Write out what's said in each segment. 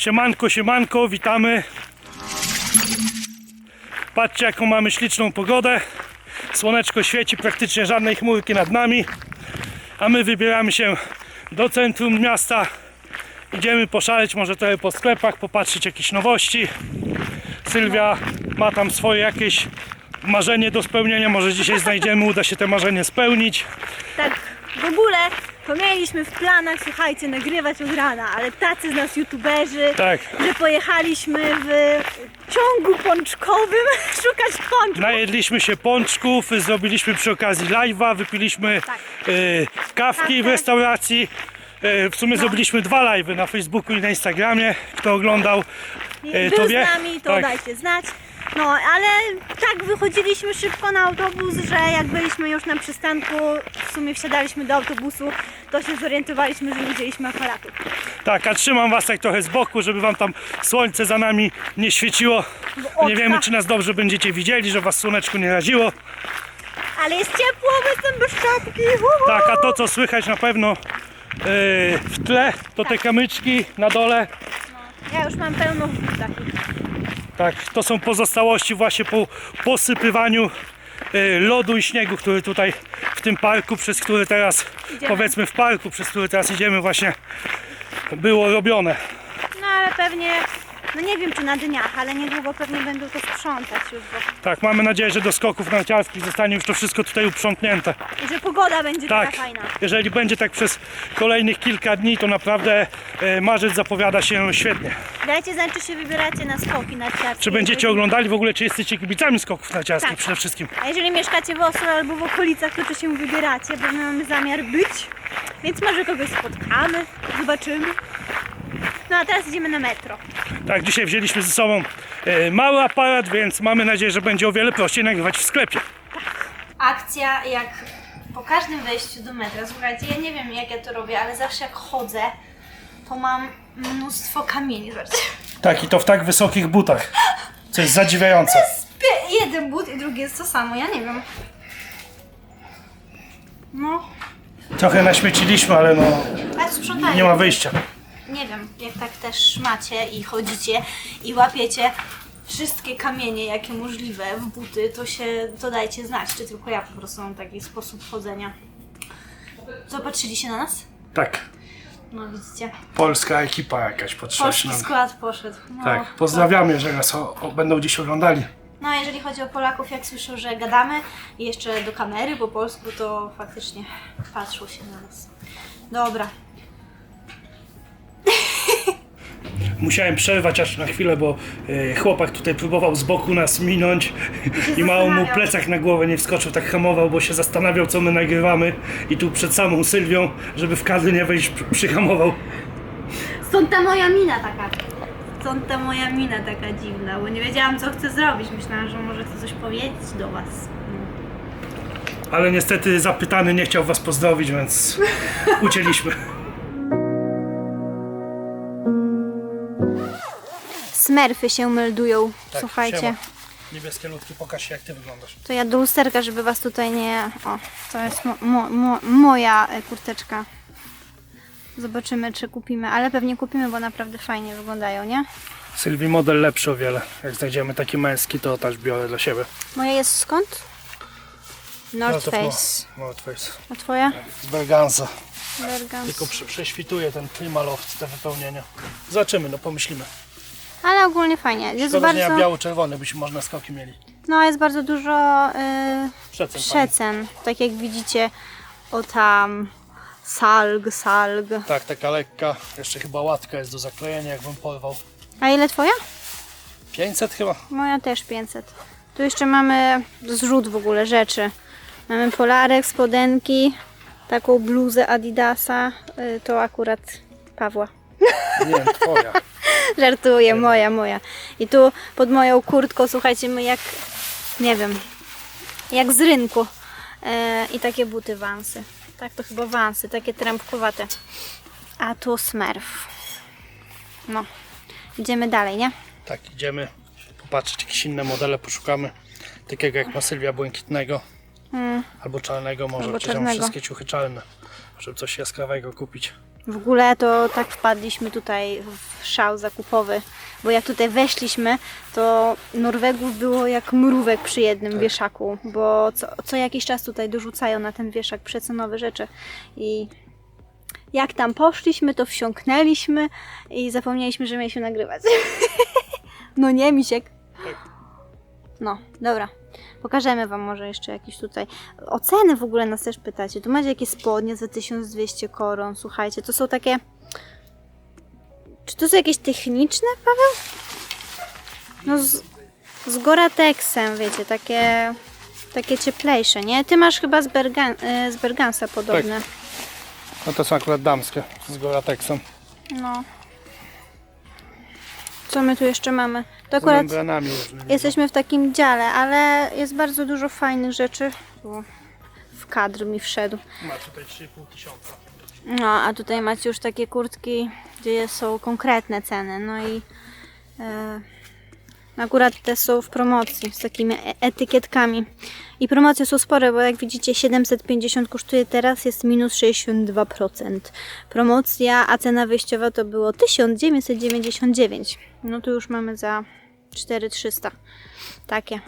Siemanko, siemanko, witamy. Patrzcie jaką mamy śliczną pogodę. Słoneczko świeci, praktycznie żadnej chmurki nad nami. A my wybieramy się do centrum miasta. Idziemy poszaleć może trochę po sklepach, popatrzeć jakieś nowości. Sylwia ma tam swoje jakieś marzenie do spełnienia. Może dzisiaj znajdziemy, uda się te marzenie spełnić. Tak, w ogóle to mieliśmy w planach, słuchajcie, nagrywać od rana, ale tacy z nas youtuberzy, Tak. że pojechaliśmy w ciągu pączkowym szukać pączków. Najedliśmy się pączków, zrobiliśmy przy okazji live'a, wypiliśmy Tak. e, kawki w Kawkę. restauracji. E, w sumie No. zrobiliśmy dwa live'y na Facebooku i na Instagramie. Kto oglądał, e, Był to z wie. nami, to Tak. dajcie znać. No, ale tak wychodziliśmy szybko na autobus, że jak byliśmy już na przystanku, w sumie wsiadaliśmy do autobusu, to się zorientowaliśmy, że nie wzięliśmy aparatu. Tak, a trzymam was tak trochę z boku, żeby wam tam słońce za nami nie świeciło. oczka. Nie wiemy, czy nas dobrze będziecie widzieli, że was słoneczko nie raziło. Ale jest ciepło, bo jestem bez czapki. uhu. Tak, a to co słychać na pewno e, w tle, to te kamyczki na dole. Ja już mam pełno w butach. Tak, to są pozostałości właśnie po posypywaniu e, lodu i śniegu, który tutaj w tym parku, przez który teraz, Idziemy. powiedzmy w parku, przez który teraz idziemy właśnie było robione. No ale pewnie, no nie wiem czy na dniach, ale niedługo pewnie będą to sprzątać już, bo Tak, mamy nadzieję, że do skoków narciarskich zostanie już to wszystko tutaj uprzątnięte. i że pogoda będzie Tak, taka fajna. jeżeli będzie tak przez kolejnych kilka dni, to naprawdę e, marzec zapowiada się świetnie. Dajcie znać, czy się wybieracie na skoki narciarskie. Czy będziecie oglądali w ogóle, czy jesteście kibicami skoków narciarskich Tak. przede wszystkim? A jeżeli mieszkacie w Oslo albo w okolicach, to czy się wybieracie, bo my mamy zamiar być, więc może kogoś spotkamy, zobaczymy. No a teraz idziemy na metro. Tak, dzisiaj wzięliśmy ze sobą e, mały aparat, więc mamy nadzieję, że będzie o wiele prościej nagrywać w sklepie. akcja jak po każdym wejściu do metra. Słuchajcie, ja nie wiem jak ja to robię, ale zawsze jak chodzę, to mam mnóstwo kamieni. Zobaczcie. Tak, i to w tak wysokich butach. Co jest zadziwiające. Pie- Jeden but i drugi jest to samo, ja nie wiem. No, Trochę naśmieciliśmy, ale no ale sprzątają. nie ma wyjścia. Nie wiem, jak tak też macie i chodzicie i łapiecie wszystkie kamienie, jakie możliwe w buty, to się, to dajcie znać, czy tylko ja po prostu mam taki sposób chodzenia. Zobaczyliście na nas? Tak, No widzicie. polska ekipa jakaś się Polski skład poszedł. No, Tak, pozdrawiamy, jeżeli nas o, o, będą dziś oglądali. No, jeżeli chodzi o Polaków, jak słyszą, że gadamy i jeszcze do kamery po polsku, to faktycznie patrzą się na nas. Dobra. Musiałem przerwać aż na chwilę, bo e, chłopak tutaj próbował z boku nas minąć i mało mu plecak na głowę nie wskoczył, tak hamował, bo się zastanawiał co my nagrywamy i tu przed samą Sylwią, żeby w kadry nie wejść, przy- przyhamował. Stąd ta moja mina taka. Stąd ta moja mina taka dziwna, bo nie wiedziałam, co chcę zrobić. Myślałam, że może chcę coś powiedzieć do Was. Ale niestety zapytany nie chciał was pozdrowić, więc ucięliśmy. Smerfy się meldują, Tak, słuchajcie. siema. Niebieskie ludki, pokaż się jak ty wyglądasz. To ja do lusterka, żeby Was tutaj nie... O, to jest mo, mo, mo, moja e, kurteczka. Zobaczymy, czy kupimy, ale pewnie kupimy, bo naprawdę fajnie wyglądają, nie? Sylwii model lepszy o wiele. Jak znajdziemy taki męski, to też biorę dla siebie. Moje jest skąd? North Face. No, North Face. A twoja? Z Berganza. Bergans. Tylko prze, prześwituje ten Primaloft, te wypełnienia. Zobaczymy, no pomyślimy. Ale ogólnie fajnie. Jest Szkoda, że nie bardzo, biało-czerwony, byśmy można skoki mieli. no jest bardzo dużo y, Przecen. przecen. Tak jak widzicie, o tam salg, salg. Tak, taka lekka. Jeszcze chyba łatka jest do zaklejenia, jakbym porwał. A ile twoja? 500 chyba. Moja też 500. Tu jeszcze mamy zrzut w ogóle rzeczy. Mamy polarek, spodenki, taką bluzę Adidasa. Y, To akurat Pawła. Nie, twoja. Żartuję, moja, moja. I tu pod moją kurtką, słuchajcie, my jak, nie wiem, jak z rynku. E, I takie buty wansy. Tak, to chyba wansy, takie trampkowate. A tu smerf. No, idziemy dalej, nie? Tak, idziemy popatrzeć, jakieś inne modele poszukamy. Takiego jak ma Sylwia Błękitnego. Albo czarnego może, Albo czarnego. wszystkie ciuchy czarne. Żeby coś jaskrawego kupić. W ogóle to tak wpadliśmy tutaj w szał zakupowy, bo jak tutaj weszliśmy, to Norwegów było jak mrówek przy jednym wieszaku, bo co, co jakiś czas tutaj dorzucają na ten wieszak przecenowe rzeczy i jak tam poszliśmy, to wsiąknęliśmy i zapomnieliśmy, że mieliśmy nagrywać. no nie, Misiek. No, dobra. Pokażemy Wam może jeszcze jakieś tutaj. Oceny w ogóle nas też pytacie. Tu macie jakieś spodnie za 1200 koron. Słuchajcie, to są takie. Czy to są jakieś techniczne, Paweł? No z, z Goratexem, wiecie, takie. Takie cieplejsze, nie? Ty masz chyba z, Bergan, y, z Bergansa podobne. No to są akurat damskie z Goratexem. No. Co my tu jeszcze mamy? To Z akurat membranami różnymi. jesteśmy w takim dziale, ale jest bardzo dużo fajnych rzeczy. O, w kadr mi wszedł. Ma tutaj 3,5 tysiąca. No, a tutaj macie już takie kurtki, gdzie są konkretne ceny. No i e, akurat te są w promocji z takimi e- etykietkami. I promocje są spore, bo jak widzicie 750 kosztuje teraz, jest minus 62%. Promocja, a cena wyjściowa to było 1999. No tu już mamy za 4300. Takie.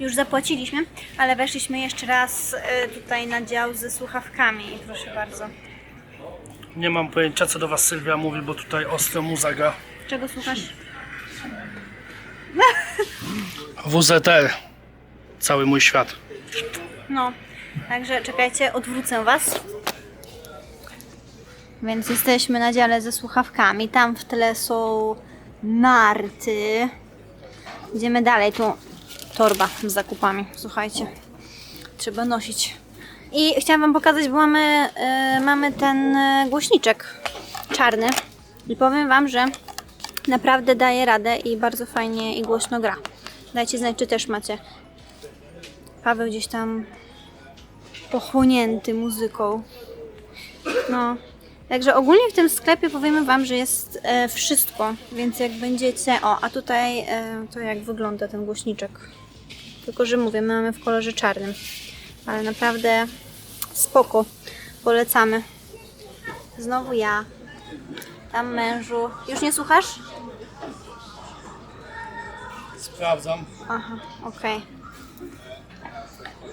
Już zapłaciliśmy, ale weszliśmy jeszcze raz e, tutaj na dział ze słuchawkami. Proszę bardzo. Nie mam pojęcia co do Was Sylwia mówi, bo tutaj ostro muzaga. Czego słuchasz? WZR. Cały mój świat. No, także czekajcie, odwrócę Was. Więc jesteśmy na dziale ze słuchawkami. Tam w tle są narty. Idziemy dalej. Tu torba z zakupami. Słuchajcie, trzeba nosić. I chciałam Wam pokazać, bo mamy, e, mamy ten e, głośniczek czarny. I powiem Wam, że naprawdę daje radę i bardzo fajnie i głośno gra. Dajcie znać, czy też macie. Paweł gdzieś tam pochłonięty muzyką. No. Także ogólnie w tym sklepie powiemy Wam, że jest e, wszystko, więc jak będziecie... O, a tutaj e, to jak wygląda ten głośniczek. Tylko, że mówię, my mamy w kolorze czarnym. Ale naprawdę spoko. Polecamy. Znowu ja. Tam mężu. Już nie słuchasz? Sprawdzam. Aha, okej.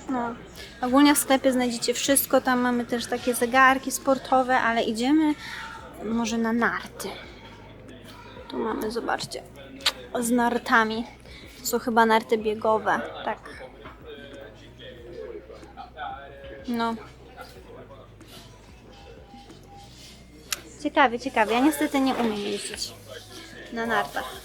No. Ogólnie w sklepie znajdziecie wszystko. Tam mamy też takie zegarki sportowe, ale idziemy może na narty. Tu mamy, zobaczcie, z nartami. To są chyba narty biegowe. Tak. No. Ciekawie, ciekawie. Ja niestety nie umiem jeździć na nartach.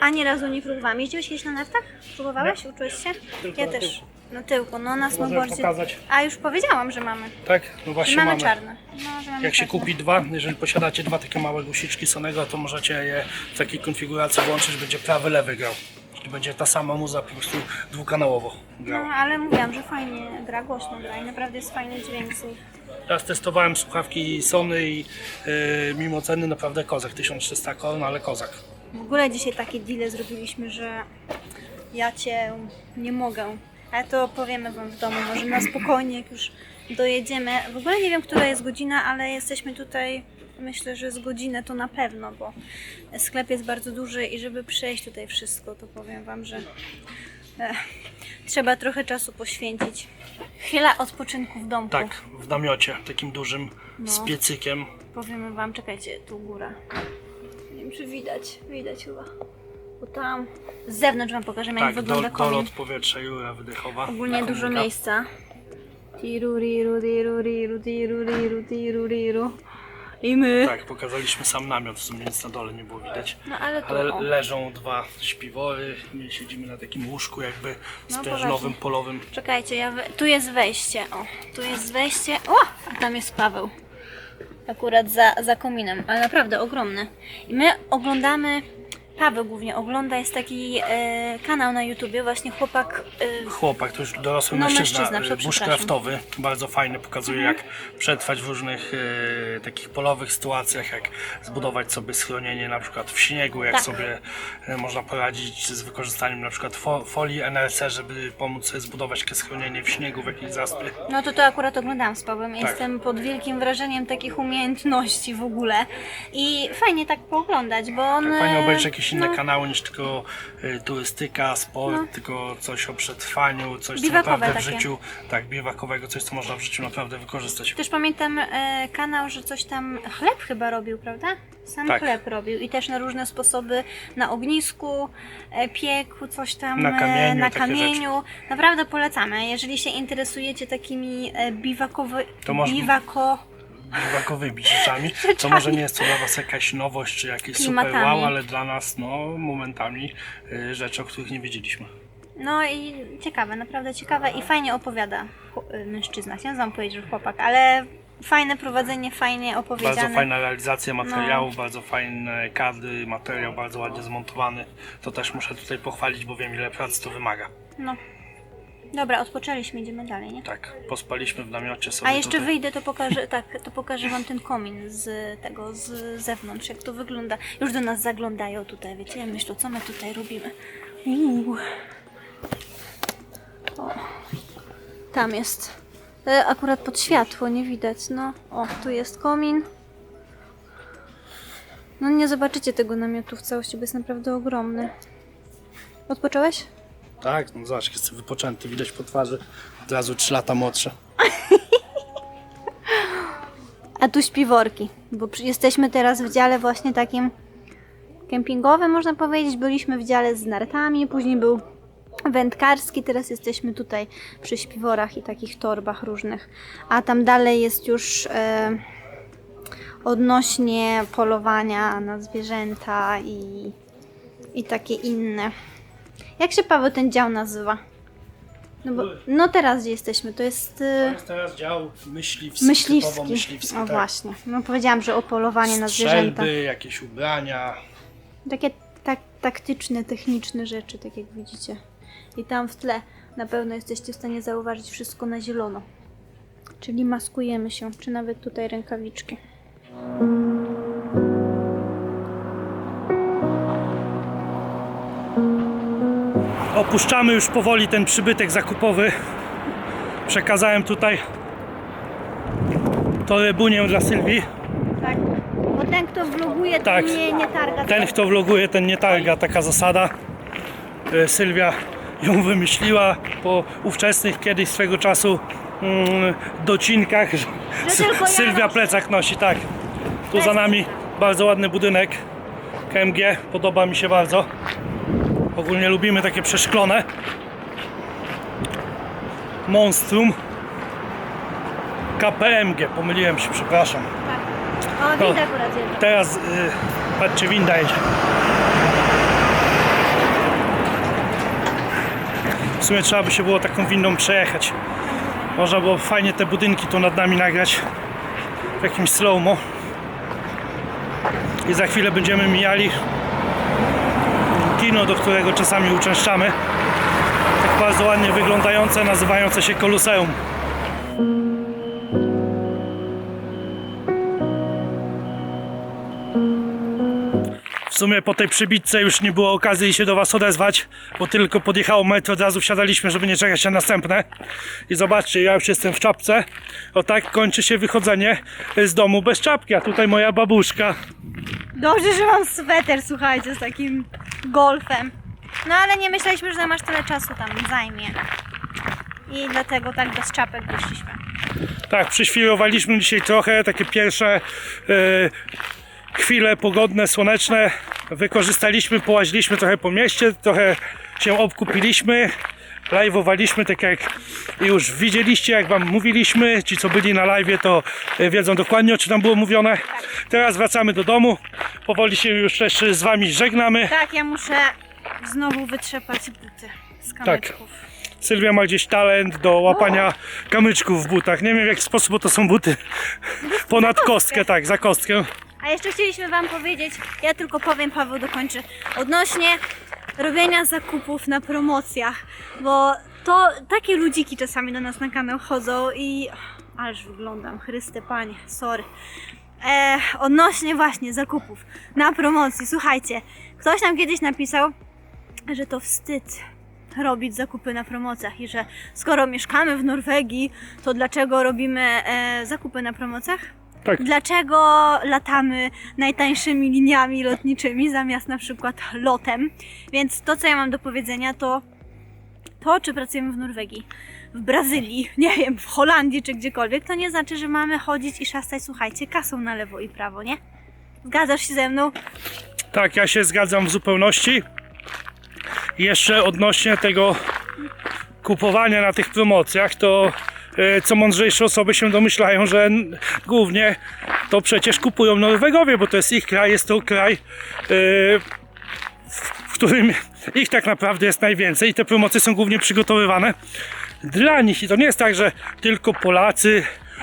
Ani razu nie próbowałam. Jeździłeś kiedyś na nartach? Próbowałeś? Uczyłeś się? Tylko ja na też. tyłku. Na tyłku, no na snowboardzie. pokazać. A już powiedziałam, że mamy. Tak? No Że właśnie mamy, mamy. czarne. No, że mamy Jak się czarne. kupi dwa, jeżeli posiadacie dwa takie małe gusiczki Sonego, to możecie je w takiej konfiguracji włączyć, będzie prawy, lewy grał. Czyli będzie ta sama muza po prostu dwukanałowo No, grała. ale mówiłam, że fajnie gra, głośno gra i naprawdę jest fajny dźwięk z nich. Teraz testowałem słuchawki Sony i yy, mimo ceny naprawdę kozak, 1300 koron, ale kozak. W ogóle dzisiaj takie deale zrobiliśmy, że ja cię nie mogę. Ale to powiemy wam w domu, może na spokojnie, jak już dojedziemy. W ogóle nie wiem, która jest godzina, ale jesteśmy tutaj, myślę, że z godzinę to na pewno, bo sklep jest bardzo duży i żeby przejść tutaj wszystko, to powiem wam, że e, trzeba trochę czasu poświęcić. Chwila odpoczynku w domku. Tak, w namiocie, takim dużym, z No. piecykiem. Powiemy wam, czekajcie, tu góra. Nie wiem, czy widać. Widać chyba. Bo tam z zewnątrz wam pokażemy, jak Tak, do, wygląda komin. dolot powietrza, rura wydechowa. Ogólnie dużo miejsca. Tiruriru, tiruriru, tiruriru, tiruriru. I my. Tak, pokazaliśmy sam namiot, w sumie nic na dole nie było widać. No ale tu Ale o. leżą dwa śpiwory, my siedzimy na takim łóżku jakby No, sprężynowym, poważnie. polowym. Czekajcie, ja we... tu jest wejście. O, tu jest wejście. O, a tam jest Paweł. Akurat za, za kominem, ale naprawdę ogromny. I my oglądamy Paweł głównie ogląda, jest taki e, kanał na YouTubie, właśnie chłopak e, Chłopak, to już dorosły No, mężczyzna, mężczyzna. Mhm. bushcraftowy, bardzo fajny, pokazuje jak przetrwać w różnych e, takich polowych sytuacjach, jak zbudować sobie schronienie na przykład w śniegu, jak Tak. sobie e, można poradzić z wykorzystaniem na przykład fo, folii NLC, żeby pomóc sobie zbudować takie schronienie w śniegu, w jakiejś zaspie. No to to akurat oglądam z Pawłem. Tak. Jestem pod wielkim wrażeniem takich umiejętności w ogóle. I fajnie tak pooglądać, bo on... Tak fajnie obejrzeć jakieś inne no, kanały niż tylko y, turystyka, sport, tylko coś o przetrwaniu, coś co Biwakowe naprawdę w takie. życiu, tak, biwakowego, coś co można w życiu naprawdę wykorzystać. Też pamiętam e, kanał, że coś tam chleb chyba robił, prawda? Sam Tak. chleb robił i też na różne sposoby na ognisku e, piekł, coś tam Na e, kamieniu, na takie kamieniu. Naprawdę polecamy. Jeżeli się interesujecie takimi e, biwakowy, To można- biwako biwakowymi rzeczami. To może nie jest to dla Was jakaś nowość, czy jakieś super Klimatami. wow, ale dla nas, no, momentami y, rzeczy, o których nie wiedzieliśmy. No i ciekawe, naprawdę ciekawe i fajnie opowiada y, mężczyzna. Chciałam wam powiedzieć, że chłopak, ale fajne prowadzenie, fajnie opowiedziane. Bardzo fajna realizacja No. materiału, bardzo fajne kardy, materiał bardzo ładnie zmontowany. To też muszę tutaj pochwalić, bo wiem ile pracy to wymaga. No. Dobra, odpoczęliśmy, idziemy dalej, nie? Tak, pospaliśmy w namiocie sobie A jeszcze tutaj. wyjdę, to pokażę, tak, to pokażę wam ten komin z tego, z zewnątrz, jak to wygląda. Już do nas zaglądają tutaj, wiecie, myślą, co my tutaj robimy. Uuu. O. Tam jest. E, Akurat pod światło, nie widać, no. O, tu jest komin. No nie zobaczycie tego namiotu w całości, bo jest naprawdę ogromny. Odpocząłeś? Tak, no zobacz, jest wypoczęty, widać po twarzy. Od razu 3 lata młodszy. A tu śpiworki, bo jesteśmy teraz w dziale właśnie takim kempingowym, można powiedzieć. Byliśmy w dziale z nartami, później był wędkarski, teraz jesteśmy tutaj przy śpiworach i takich torbach różnych. A tam dalej jest już e, odnośnie polowania na zwierzęta i, i takie inne. Jak się Paweł ten dział nazywa? No, bo, no teraz gdzie jesteśmy? To jest... To E, jest teraz dział myśliwski, Myśliwski. typowo myśliwski. O tak. właśnie. No powiedziałam, że o polowanie na zwierzęta. Strzelby, jakieś ubrania. Takie tak, taktyczne, techniczne rzeczy, tak jak widzicie. I tam w tle na pewno jesteście w stanie zauważyć wszystko na zielono. Czyli maskujemy się, czy nawet tutaj rękawiczki. Opuszczamy już powoli ten przybytek zakupowy. Przekazałem tutaj torebunię dla Sylwii. Tak. Bo ten, kto vloguje, ten Tak. nie, nie targa. Ten, kto vloguje, ten nie targa, taka zasada. E, Sylwia ją wymyśliła po ówczesnych kiedyś swego czasu mm, docinkach, że ja Sylwia noszę. plecak nosi, tak. Tu za nami bardzo ładny budynek KMG, podoba mi się bardzo. Ogólnie lubimy takie przeszklone. Monstrum. KPMG, pomyliłem się, przepraszam. O, No. widać akurat jedno. Teraz y, patrzcie, winda jedzie. W sumie trzeba by się było taką windą przejechać. Można było fajnie te budynki tu nad nami nagrać w jakimś slow-mo. I za chwilę będziemy mijali do którego czasami uczęszczamy. Tak bardzo ładnie wyglądające, nazywające się Koluseum. W sumie po tej przybitce już nie było okazji się do Was odezwać, bo tylko podjechało metro, od razu wsiadaliśmy, żeby nie czekać na następne. I zobaczcie, ja już jestem w czapce. O tak kończy się wychodzenie z domu bez czapki, a tutaj moja babuszka. Dobrze, że mam sweter, słuchajcie, z takim golfem. No ale nie myśleliśmy, że masz tyle czasu tam zajmie. I dlatego tak bez czapek wyszliśmy. Tak, przyświrowaliśmy dzisiaj trochę, takie pierwsze e, chwile pogodne, słoneczne. Wykorzystaliśmy, połaziliśmy trochę po mieście, trochę się obkupiliśmy. Live'owaliśmy, tak jak już widzieliście, jak Wam mówiliśmy. Ci, co byli na live, to e, wiedzą dokładnie, o czym tam było mówione. Teraz wracamy do domu. Powoli się już też z Wami żegnamy. Tak, ja muszę znowu wytrzepać buty z kamyczków. Sylwia ma gdzieś talent do łapania kamyczków w butach. Nie wiem w jaki sposób, bo to są buty ponad kostkę, tak, za kostkę. A jeszcze chcieliśmy Wam powiedzieć, ja tylko powiem, Paweł dokończy, odnośnie robienia zakupów na promocjach, bo to takie ludziki czasami do nas na kanał chodzą i... Ależ wyglądam, Chryste Panie, sorry. E, odnośnie właśnie zakupów na promocji, słuchajcie, ktoś nam kiedyś napisał, że to wstyd robić zakupy na promocjach i że skoro mieszkamy w Norwegii, to dlaczego robimy e, zakupy na promocjach? Tak. Dlaczego latamy najtańszymi liniami lotniczymi zamiast na przykład lotem? Więc to, co ja mam do powiedzenia, to to, czy pracujemy w Norwegii, w Brazylii, nie wiem, w Holandii czy gdziekolwiek, to nie znaczy, że mamy chodzić i szastać, słuchajcie, kasą na lewo i prawo, nie? Zgadzasz się ze mną? Tak, ja się zgadzam w zupełności. Jeszcze odnośnie tego kupowania na tych promocjach, to co mądrzejsze osoby się domyślają, że głównie to przecież kupują Norwegowie, bo to jest ich kraj, jest to kraj, e, w którym ich tak naprawdę jest najwięcej i te promocje są głównie przygotowywane dla nich. I to nie jest tak, że tylko Polacy,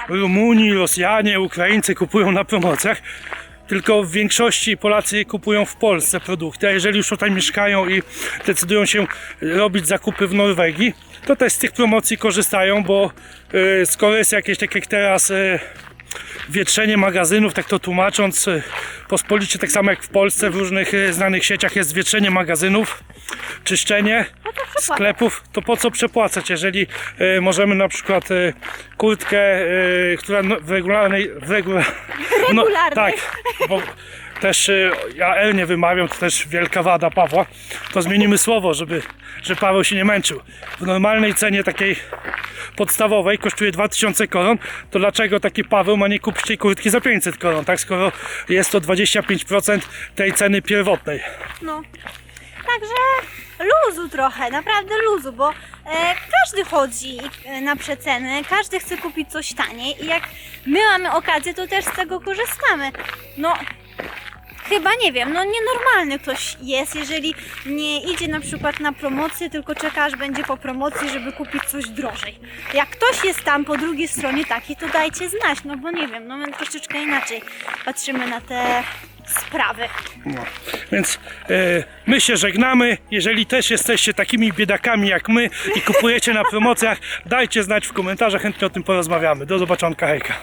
Rumuni, Rosjanie, Ukraińcy kupują na promocjach, tylko w większości Polacy kupują w Polsce produkty, a jeżeli już tutaj mieszkają i decydują się robić zakupy w Norwegii, to też z tych promocji korzystają, bo y, skoro jest jakieś tak jak teraz y, wietrzenie magazynów, tak to tłumacząc, y, pospolicie tak samo jak w Polsce w różnych y, znanych sieciach jest wietrzenie magazynów, czyszczenie sklepów, to po co przepłacać, jeżeli y, możemy na przykład y, kurtkę, y, która no, w regularnej, w regula, no, tak, bo też y, ja L nie wymawiam, to też wielka wada Pawła, to zmienimy słowo, żeby, żeby Paweł się nie męczył. W normalnej cenie takiej podstawowej kosztuje 2000 koron, to dlaczego taki Paweł ma nie kupić tej kurtki za 500 koron, tak, skoro jest to 25% tej ceny pierwotnej. No. Także luzu trochę, naprawdę luzu, bo e, każdy chodzi e, na przeceny, każdy chce kupić coś taniej i jak my mamy okazję, to też z tego korzystamy. No, chyba nie wiem, no nienormalny ktoś jest, jeżeli nie idzie na przykład na promocję, tylko czeka aż będzie po promocji, żeby kupić coś drożej. Jak ktoś jest tam po drugiej stronie taki, to dajcie znać, no bo nie wiem, no my troszeczkę inaczej patrzymy na te sprawy. No. Więc e, my się żegnamy. Jeżeli też jesteście takimi biedakami jak my i kupujecie na promocjach, dajcie znać w komentarzach, chętnie o tym porozmawiamy. Do zobaczonka, hejka.